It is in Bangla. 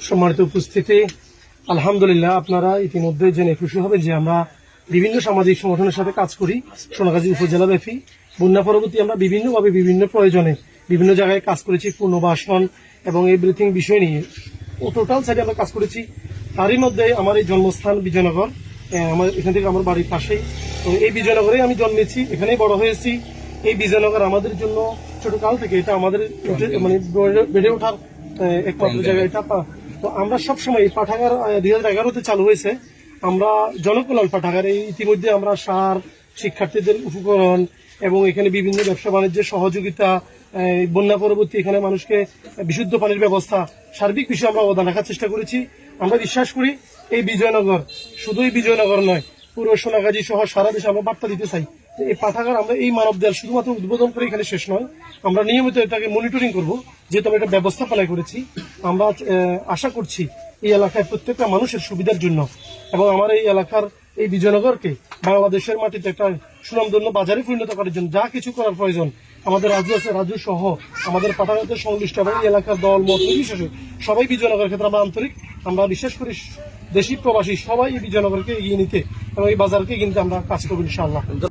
সম্মানিত উপস্থিতি। আলহামদুলিল্লাহ, আপনারা ইতিমধ্যে জেনে খুশি হবেন যে আমরা বিভিন্ন সামাজিক সংগঠনের সাথে কাজ করি। সোনাগাজী উপজেলা ব্যাপী। বন্যা পরবর্তী আমরা বিভিন্নভাবে বিভিন্ন প্রয়োজনে বিভিন্ন জায়গায় কাজ করেছি, পুনর্বাসন এবং এভরিথিং বিষয় নিয়ে। ও টোটাল সাইডে আমরা কাজ করেছি। তারই মধ্যে আমার এই জন্মস্থান বিজয়নগর। আমার এখান থেকে আমার বাড়ির পাশেই। তো এই বিজয়নগরে আমি জন্মেছি, এখানেই বড় হয়েছি। এই বিজয়নগর আমাদের জন্য ছোটকাল থেকে এটা আমাদের মানে বেড়ে- ওঠার একমাত্র জায়গা এটা তো আমরা সব সময় পাঠাগার দুই হাজার এগারোতে চালু হয়েছে। আমরা জনকল্যাণ পাঠাগার এই ইতিমধ্যে আমরা সার শিক্ষার্থীদের উপকরণ এবং এখানে বিভিন্ন ব্যবসা বাণিজ্যের সহযোগিতা বন্যা পরবর্তী এখানে মানুষকে বিশুদ্ধ পানির ব্যবস্থা সার্বিক বিষয়ে আমরা অবদান রাখার চেষ্টা করেছি। আমরা বিশ্বাস করি এই বিজয়নগর শুধুই বিজয়নগর নয় পুরো সোনাগাজী সহ সারা দেশে আমরা বার্তা দিতে চাই এই পাঠাগার আমরা এই মানব দেয়াল শুধুমাত্র উদ্বোধন করে এখানে শেষ নয় আমরা নিয়মিত এটাকে মনিটরিং করব। যেহেতু আমরা এটা ব্যবস্থাপনায় করেছি আমরা আশা করছি এই এলাকায় প্রত্যেকটা মানুষের সুবিধার জন্য এবং আমার এই এলাকার এই বিজয়নগরকে বাংলাদেশের মাটিতে একটা সুনামধন্য বাজারে পরিণত করার জন্য যা কিছু করার প্রয়োজন, আমাদের রাজু আছে, রাজু সহ আমাদের পাঠাগারের সংশ্লিষ্ট এবং এই এলাকার দল, মত নির্বিশেষে সবাই বিজয়নগরের ক্ষেত্রে আমরা আন্তরিক, আমরা বিশেষ করে দেশি প্রবাসী সবাই এই বিজয়নগরকে এগিয়ে নিতে এবং এই বাজারকে কিনতে আমরা কাজ করব ইনশাআল্লাহ।